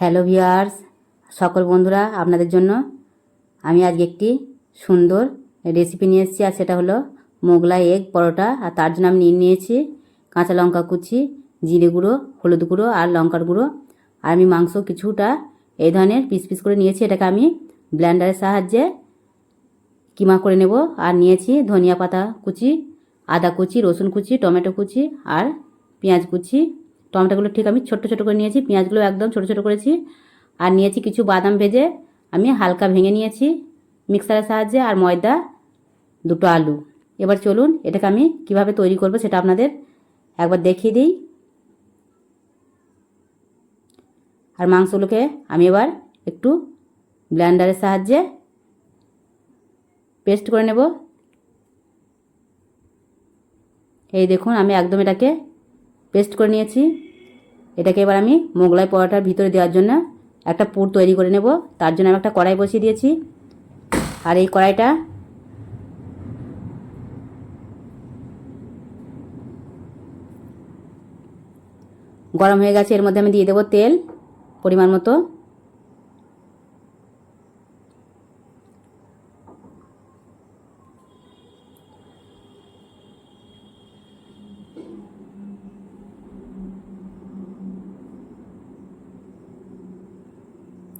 Hello viewers, সকল বন্ধুরা, আপনাদের জন্য আমি আজকে একটি সুন্দর রেসিপি নিয়ে এসেছি, আর সেটা হলো মোগলাই এগ পরোটা, আর তার জন্য আমি নিয়ে নিয়েছি কাঁচা লঙ্কা কুচি, জিরে গুঁড়ো, হলুদ গুঁড়ো, আর লঙ্কার গুঁড়ো। আর আমি মাংস কিছুটা এই ধরনের পিস পিস করে নিয়েছি, এটাকে আমি ব্লেন্ডারের সাহায্যে কিমা করে নেব। আর নিয়েছি ধনিয়া পাতা কুচি, আদা কুচি, রসুন কুচি, টমেটো কুচি, আর পেঁয়াজ কুচি। টমেটোগুলো ঠিক আমি ছোট্ট ছোটো করে নিয়েছি, পেঁয়াজগুলো একদম ছোটো ছোটো করেছি। আর নিয়েছি কিছু বাদাম ভেজে, আমি হালকা ভেঙে নিয়েছি মিক্সারের সাহায্যে আর ময়দা, দুটো আলু। এবার চলুন এটাকে আমি কীভাবে তৈরি করব সেটা আপনাদের একবার দেখিয়ে দিই। আর মাংসগুলোকে আমি এবার একটু ব্লেন্ডারের সাহায্যে পেস্ট করে নেব। এই দেখুন, আমি একদম এটাকে পেস্ট করে নিয়েছি। এটাকে এবার আমি মোগলাই পরোটার ভিতরে দেওয়ার জন্য একটা পুর তৈরি করে নেব। তার জন্য আমি একটা কড়াই বসিয়ে দিয়েছি। আর এই কড়াইটা গরম হয়ে গেছে, এর মধ্যে আমি দিয়ে দেবো তেল পরিমাণ মতো।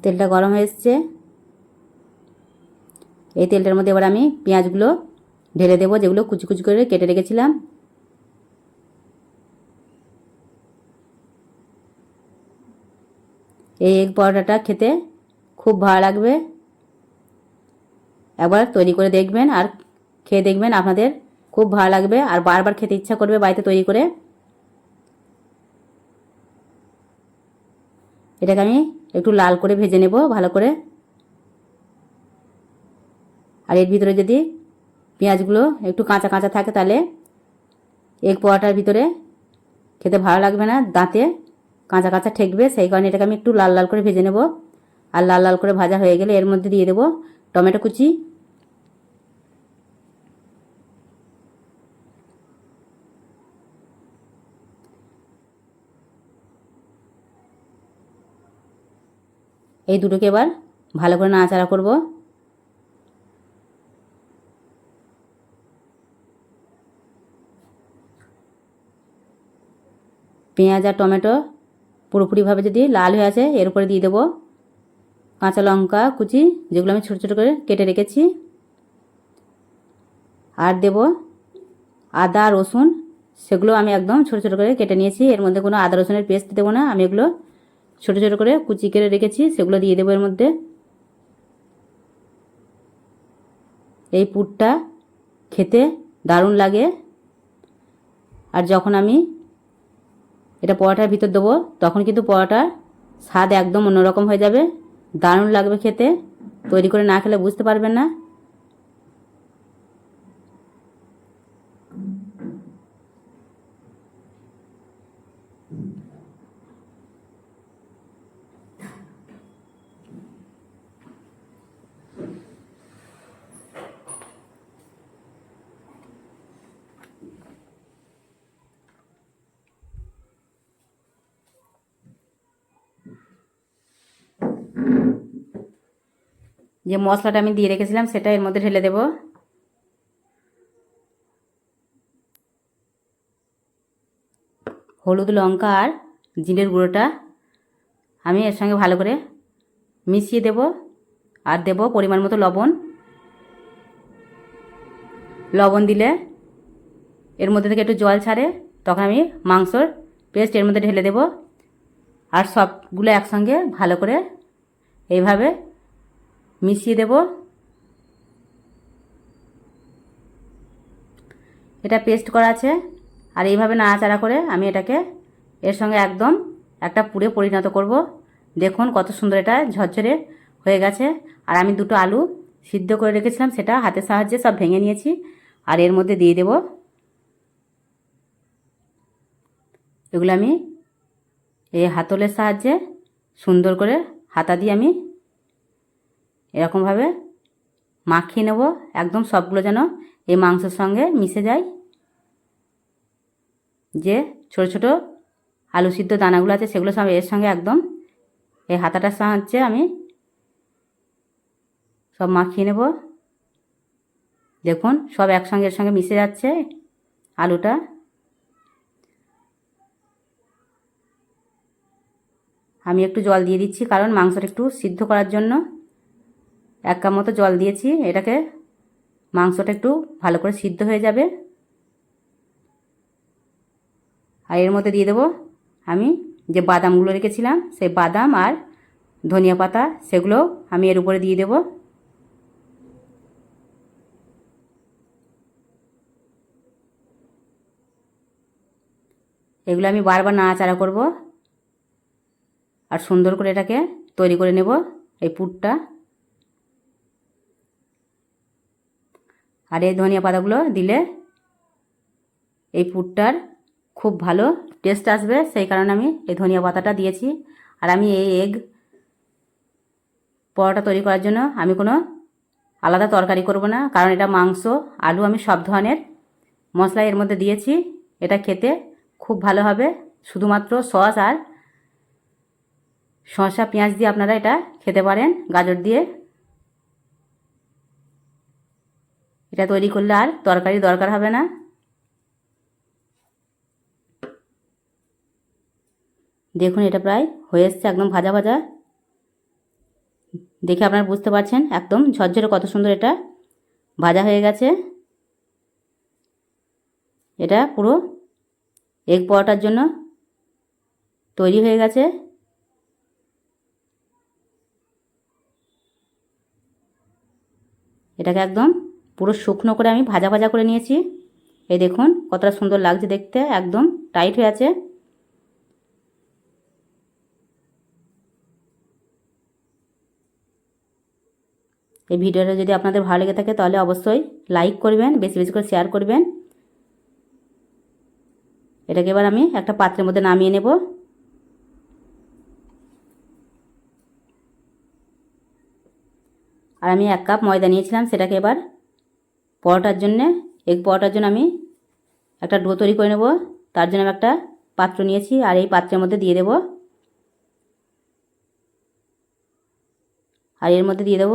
তেলটা গরম হয়ে এসছে। এই তেলটার মধ্যে এবার আমি পেঁয়াজগুলো ঢেলে দেবো, যেগুলো কুচি কুচি করে কেটে রেখেছিলাম। এই এগ পরোটাটা খেতে খুব ভালো লাগবে। একবার তৈরি করে দেখবেন আর খেয়ে দেখবেন আপনাদের খুব ভালো লাগবে আর বারবার খেতে ইচ্ছা করবে বাড়িতে তৈরি করে। এটাকে আমি একটু লাল করে ভেজে নেব, ভালো করে। আর এর ভিতরে যদি পেঁয়াজগুলো একটু কাঁচা কাঁচা থাকে তাহলে এগ পোয়াটার ভিতরে খেতে ভালো লাগবে না, দাঁতে কাঁচা কাঁচা ঠেকবে, সেই কারণে এটাকে আমি একটু লাল লাল করে ভেজে নেব। আর লাল লাল করে ভাজা হয়ে গেলে এর মধ্যে দিয়ে দেবো টমেটো কুচি এই দুটোকে এবার ভালো করে নাড়াচাড়া করব। পেঁয়াজ আর টমেটো পুরোপুরিভাবে যদি লাল হয়ে আছে এর উপরে দিয়ে দেবো কাঁচা লঙ্কা কুচি, যেগুলো আমি ছোটো ছোটো করে কেটে রেখেছি। আর দেব আদা, রসুন, সেগুলো আমি একদম ছোটো ছোটো করে কেটে নিয়েছি। এর মধ্যে কোনো আদা, রসুনের পেস্ট দেবো না, আমি এগুলো ছোটো ছোটো করে কুচি করে রেখেছি, সেগুলো দিয়ে দেবো এর মধ্যে। এই পুরটা খেতে দারুণ লাগে। আর যখন আমি এটা পরোটার ভিতর দেবো, তখন কিন্তু পরোটার স্বাদ একদম অন্যরকম হয়ে যাবে। দারুণ লাগবে খেতে। তৈরি করে না খেলে বুঝতে পারবেন না। যে মশলাটা আমি দিয়ে রেখেছিলাম, সেটা এর মধ্যে ঢেলে দেব। হলুদ, লঙ্কা আর জিরের গুঁড়োটা আমি এর সঙ্গে ভালো করে মিশিয়ে দেব আর দেব পরিমাণ মতো লবণ। লবণ দিলে এর মধ্যে থেকে একটু জল ছাড়ে, তখন আমি মাংসর পেস্ট এর মধ্যে ঢেলে দেব। আর সবগুলো একসঙ্গে ভালো করে এইভাবে মিশিয়ে দেব। এটা পেস্ট করা আছে। আর এইভাবে নাড়াচাড়া করে আমি এটাকে এর সঙ্গে একদম একটা পুরে পরিণত করব। দেখুন কত সুন্দর এটা ঝরঝরে হয়ে গেছে। আর আমি দুটো আলু সিদ্ধ করে রেখেছিলাম, সেটা হাতের সাহায্যে সব ভেঙে নিয়েছি। আর এর মধ্যে দিয়ে দেব। এগুলো আমি এই হাতলের সাহায্যে সুন্দর করে হাতা দিয়ে আমি এরকমভাবে মাখিয়ে নেব। একদম সবগুলো যেন এই মাংসের সঙ্গে মিশে যায়। যে ছোট ছোট আলু সিদ্ধ দানাগুলো আছে সেগুলো সব এর সঙ্গে একদম এই হাতাটার সাহায্যে আমি সব মাখিয়ে নেব। দেখুন সব একসঙ্গে এর সঙ্গে মিশে যাচ্ছে আলুটা। আমি একটু জল দিয়ে দিচ্ছি, কারণ মাংসটা একটু সিদ্ধ করার জন্য এক কাপ মতো জল দিয়েছি। এটাকে মাংসটা একটু ভালো করে সিদ্ধ হয়ে যাবে। আর এর মধ্যে দিয়ে দেবো আমি যে বাদামগুলো রেখেছিলাম, সেই বাদাম আর ধনিয়া পাতা, সেগুলো আমি এর উপরে দিয়ে দেবো। এগুলো আমি বারবার নাড়াচাড়া করব। আর সুন্দর করে এটাকে তৈরি করে নেব এই পুরটা। আর এই ধনিয়া পাতাগুলো দিলে এই পুরটার খুব ভালো টেস্ট আসবে, সেই কারণে আমি এই ধনিয়া পাতাটা দিয়েছি। আর আমি এই এগ পরোটা তৈরি করার জন্য আমি কোনো আলাদা তরকারি করব না, কারণ এটা মাংস, আলু আমি সব ধরনের মশলা এর মধ্যে দিয়েছি। এটা খেতে খুব ভালো হবে, শুধুমাত্র সস আর শসা, পেঁয়াজ দিয়ে আপনারা এটা খেতে পারেন, গাজর দিয়ে। এটা তৈরি করলে আর তরকারি দরকার হবে না। দেখুন, এটা প্রায় হয়ে এসছে, একদম ভাজা ভাজা। দেখে আপনারা বুঝতে পারছেন, একদম ঝরঝরে কত সুন্দর এটা ভাজা হয়ে গেছে। এটা পুরো এগ পরোটার জন্য তৈরি হয়ে গেছে। এটাকে একদম পুরো শুকনো করে আমি ভাজা ভাজা করে নিয়েছি। এই দেখুন, কতটা সুন্দর লাগছে দেখতে, একদম টাইট হয়ে আছে। এই ভিডিওটা যদি আপনাদের ভালো লেগে থাকে তাহলে অবশ্যই লাইক করবেন, বেশি বেশি করে শেয়ার করবেন। এটাকে এবার আমি একটা পাত্রের মধ্যে নামিয়ে নেব। আর আমি এক কাপ ময়দা নিয়েছিলাম সেটাকে এবার পরোটার জন্যে, এগ পরোটার জন্য আমি একটা ডো তৈরি করে নেব, তার জন্য আমি একটা পাত্র নিয়েছি আর এই পাত্রের মধ্যে দিয়ে দেব। আর এর মধ্যে দিয়ে দেব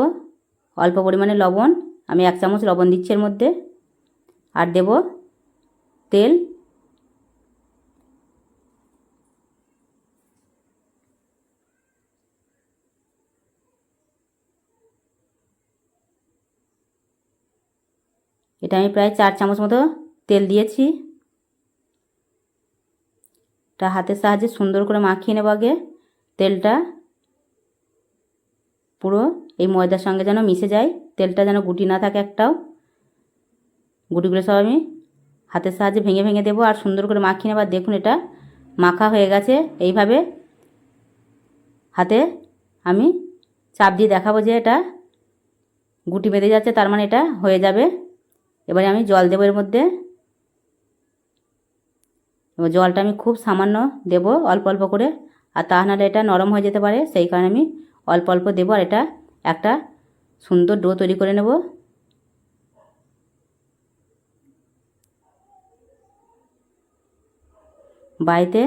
অল্প পরিমাণে লবণ, আমি এক চামচ লবণ দিচ্ছি এর মধ্যে। আর দেব তেল এটা আমি প্রায় চার চামচ মতো তেল দিয়েছি। এটা হাতের সাহায্যে সুন্দর করে মাখিয়ে নেব আগে। তেলটা পুরো এই ময়দার সঙ্গে যেন মিশে যায়, তেলটা যেন গুটি না থাকে একটাও। গুটিগুলো সব আমি হাতের সাহায্যে ভেঙে ভেঙে দেবো আর সুন্দর করে মাখিয়ে নেবার দেখুন এটা মাখা হয়ে গেছে। এইভাবে হাতে আমি চাপ দিয়ে দেখাবো যে এটা গুটি বেঁধে যাচ্ছে, তার মানে এটা হয়ে যাবে। এবারে আমি জল দেবো এর মধ্যে। এবার জলটা আমি খুব সামান্য দেব অল্প অল্প করে। আর তা নাহলে এটা নরম হয়ে যেতে পারে, সেই কারণে আমি অল্প অল্প দেবো। আর এটা একটা সুন্দর ডো তৈরি করে নেব। বাড়িতে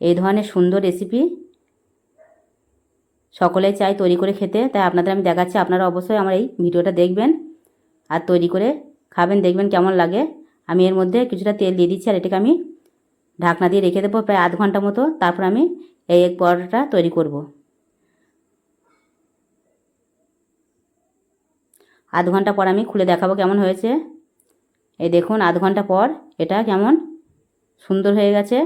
এই ধরনের সুন্দর রেসিপি সকলেই চাই তৈরি করে খেতে। তাই আপনাদের আমি দেখাচ্ছি, আপনারা অবশ্যই আমার এই ভিডিওটা দেখবেন। আর তৈরি করে খাবেন, দেখবেন কেমন লাগে। আমি এর মধ্যে কিছুটা তেল দিয়ে দিচ্ছি আর এটাকে আমি ঢাকনা দিয়ে রেখে দেবো প্রায় আধ ঘণ্টা মতো। তারপর আমি এই এক পরোটাটা তৈরি করব। আধ ঘণ্টা পর আমি খুলে দেখাবো কেমন হয়েছে। এই দেখুন, আধ ঘণ্টা পর এটা কেমন সুন্দর হয়ে গেছে।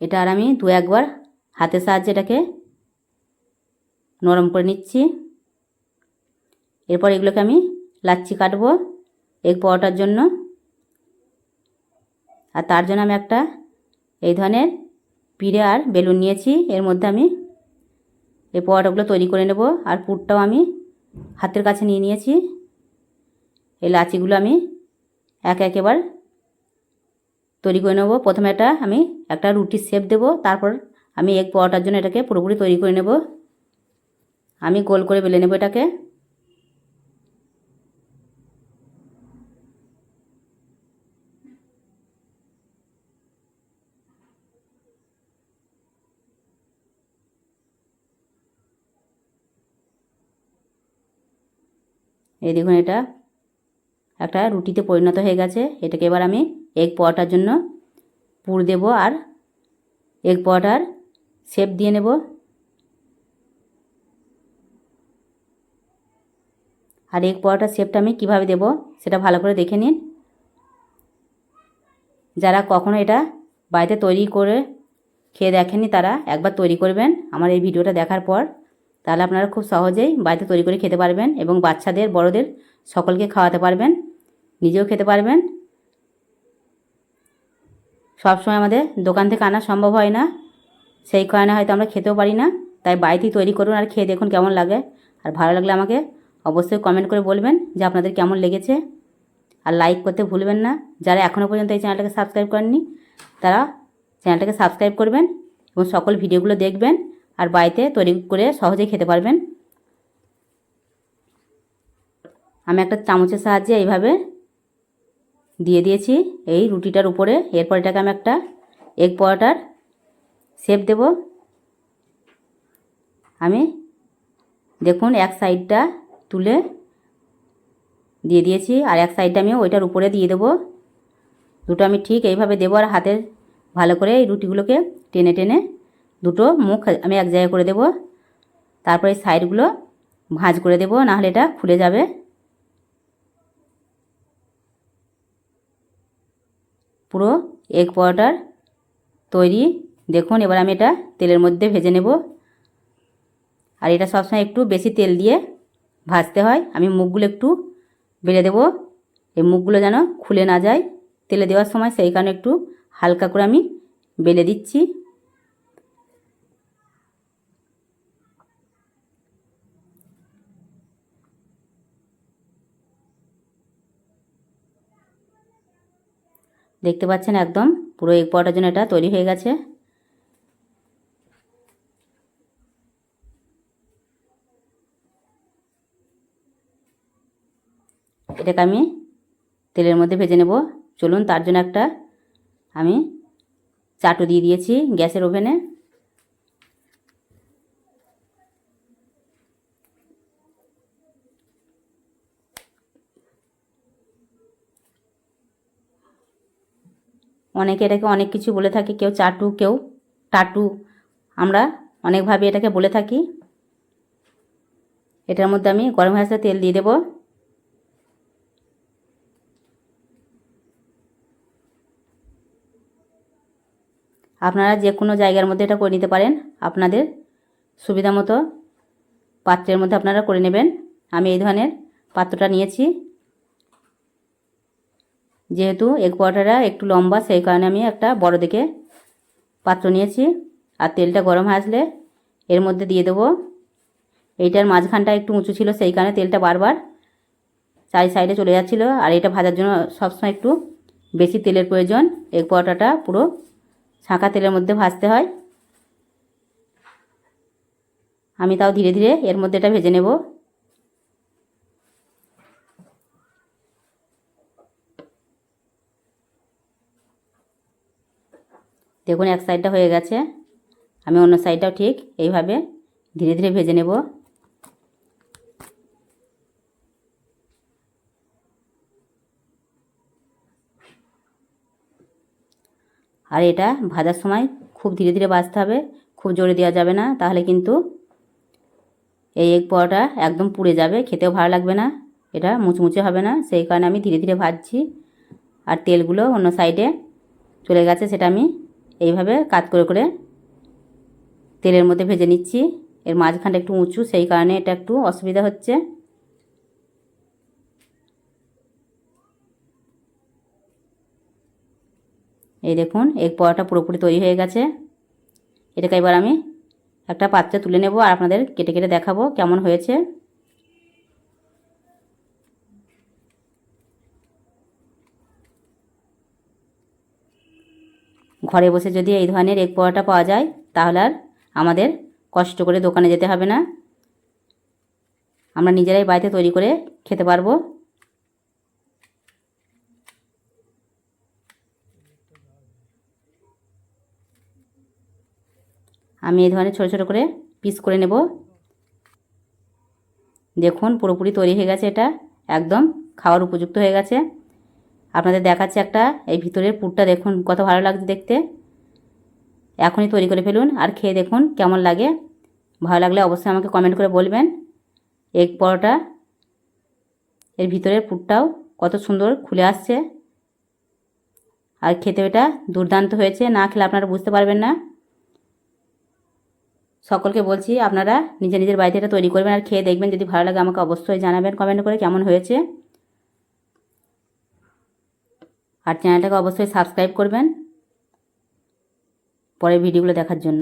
এটা আর আমি দু একবার হাতের সাহায্যে এটাকে নরম করে নিচ্ছি। এরপর এগুলোকে আমি লাচ্ছি কাটবো এগ পরোটার জন্য। আর তার জন্য আমি একটা এই ধরনের পিড়ে আর বেলুন নিয়েছি। এর মধ্যে আমি এই পরোটাগুলো তৈরি করে নেব। আর পুরটাও আমি হাতের কাছে নিয়ে নিয়েছি। এই লাচিগুলো আমি এক একেবার তৈরি করে নেব। প্রথমে এটা আমি একটা রুটির শেপ দেব। তারপর আমি এগ পরোটার জন্য এটাকে পুরোপুরি তৈরি করে নেব। আমি গোল করে বেলে নেব এটাকে। এই দেখুন এটা একটা রুটিতে পরিণত হয়ে গেছে। এটাকে এবার আমি এগ পোয়াটার জন্য পুর দেব আর এগ পোয়াটার শেপ দিয়ে নেব। আর এগ পরোটার শেপটা আমি কীভাবে দেব সেটা ভালো করে দেখে নিন। যারা কখনো এটা বাড়িতে তৈরি করে খেয়ে দেখেননি তারা একবার তৈরি করবেন। আমার এই ভিডিওটা দেখার পর তাহলে আপনারা খুব সহজেই বাড়িতে তৈরি করে খেতে পারবেন এবং বাচ্চাদের, বড়দের সকলকে খাওয়াতে পারবেন, নিজেও খেতে পারবেন। সবসময় আমাদের দোকান থেকে আনা সম্ভব হয় না, সেই কারণে হয়তো আমরা খেতেও পারি না। তাই বাড়িতেই তৈরি করুন আর খেয়ে দেখুন কেমন লাগে। আর ভালো লাগলে আমাকে অবশ্যই কমেন্ট করে বলবেন যে আপনাদের কেমন লেগেছে। আর লাইক করতে ভুলবেন না। যারা এখনও পর্যন্ত এই চ্যানেলটাকে সাবস্ক্রাইব করেননি, তারা চ্যানেলটাকে সাবস্ক্রাইব করবেন এবং সকল ভিডিওগুলো দেখবেন আর বাড়িতে তৈরি করে সহজেই খেতে পারবেন। আমি একটা চামচের সাহায্যে এইভাবে দিয়ে দিয়েছি। এই রুটিটার উপরে এরপর এটাকে আমি একটা এগ পরোটার শেপ দেব। আমি দেখুন এক সাইডটা তুলে দিয়ে দিয়েছি। আর এক সাইডটা আমি ওইটার উপরে দিয়ে দেবো। দুটো আমি ঠিক এইভাবে দেবো আর হাতের ভালো করে এই রুটিগুলোকে টেনে টেনে দুটো মুখ আমি এক জায়গায় করে দেব। তারপরে এই সাইডগুলো ভাঁজ করে দেবো, নাহলে এটা খুলে যাবে। পুরো এগ পরোটার তৈরি। দেখুন, এবার আমি এটা তেলের মধ্যে ভেজে নেব। আর এটা সবসময় একটু বেশি তেল দিয়ে ভাজতে হয়। আমি মুখগুলো একটু বেড়ে দেবো। এই মুখগুলো যেন খুলে না যায়। তেলে দেওয়ার সময় সেই কারণে একটু হালকা করে আমি বেলে দিচ্ছি। দেখতে পাচ্ছেন একদম পুরো এক পরোটার জন্য এটা তৈরি হয়ে গেছে। এটাকে আমি তেলের মধ্যে ভেজে নেব। চলুন, তার জন্য একটা আমি চাটু দিয়ে দিয়েছি গ্যাসের ওভেনে। অনেকে এটাকে অনেক কিছু বলে থাকে, কেউ চাটু, কেউ টাটু। আমরা অনেকভাবে এটাকে বলে থাকি। এটার মধ্যে আমি গরম হাঁসের তেল দিয়ে দেবো। আপনারা যে কোনো জায়গার মধ্যে এটা করে নিতে পারেন। আপনাদের সুবিধা মতো পাত্রের মধ্যে আপনারা করে নেবেন। আমি এই ধরনের পাত্রটা নিয়েছি। যেহেতু এগ পরোটাটা একটু লম্বা, সেই কারণে আমি একটা বড় দেখে পাত্র নিয়েছি। আর তেলটা গরম হয়ে আসলে এর মধ্যে দিয়ে দেবো। এইটার মাঝখানটা একটু উঁচু ছিল, সেই কারণে তেলটা বারবার চারি সাইডে চলে যাচ্ছিল। আর এটা ভাজার জন্য সবসময় একটু বেশি তেলের প্রয়োজন। এগ পরোটাটা পুরো ছাঁকা তেলের মধ্যে ভাজতে হয়। আমি তাও ধীরে ধীরে এর মধ্যে এটা ভেজে নেব। দেখুন, এক সাইডটা হয়ে গেছে। আমি অন্য সাইডটাও ঠিক এইভাবে ধীরে ধীরে ভেজে নেব। আর এটা ভাজার সময় খুব ধীরে ধীরে ভাজতে হবে, খুব জোরে দেওয়া যাবে না, তাহলে কিন্তু এই এগ পরোটা একদম পুড়ে যাবে, খেতেও ভালো লাগবে না, এটা মুচমুচে হবে না, সেই কারণে আমি ধীরে ধীরে ভাজছি আর তেলগুলো অন্য সাইডে চলে গেছে, সেটা আমি এইভাবে কাত করে করে তেলের মধ্যে ভেজে নিচ্ছি, এর মাঝখানটা একটু উঁচু, সেই কারণে এটা একটু অসুবিধা হচ্ছে। এই দেখুন, এগ পোয়াটা পুরোপুরি তৈরি হয়ে গেছে। এটাকে এবার আমি একটা পাত্রে তুলে নেব আর আপনাদের কেটে কেটে দেখাবো কেমন হয়েছে। ঘরে বসে যদি এই ধরনের এগ পোয়াটা পাওয়া যায়, তাহলে আর আমাদের কষ্ট করে দোকানে যেতে হবে না। আমরা নিজেরাই বাড়িতে তৈরি করে খেতে পারব। আমি এই ধরনের ছোটো ছোটো করে পিস করে নেব। দেখুন, পুরোপুরি তৈরি হয়ে গেছে এটা। একদম খাওয়ার উপযুক্ত হয়ে গেছে। আপনাদের দেখাচ্ছে একটা, এই ভিতরের পুরটা দেখুন, কত ভালো লাগছে দেখতে। এখনই তৈরি করে ফেলুন আর খেয়ে দেখুন কেমন লাগে। ভালো লাগলে অবশ্যই আমাকে কমেন্ট করে বলবেন। এগ পরোটা, এর ভিতরের পুরটাও কত সুন্দর খুলে আসছে। আর খেতে এটা দুর্দান্ত হয়েছে, না খেলে আপনারা বুঝতে পারবেন না। সকলকে বলছি আপনারা নিজের নিজের বাড়িতে এটা তৈরি করবেন আর খেয়ে দেখবেন। যদি ভালো লাগে আমাকে অবশ্যই জানাবেন কমেন্ট করে কেমন হয়েছে। আর চ্যানেলটাকে অবশ্যই সাবস্ক্রাইব করবেন। পরের ভিডিওগুলো দেখার জন্য।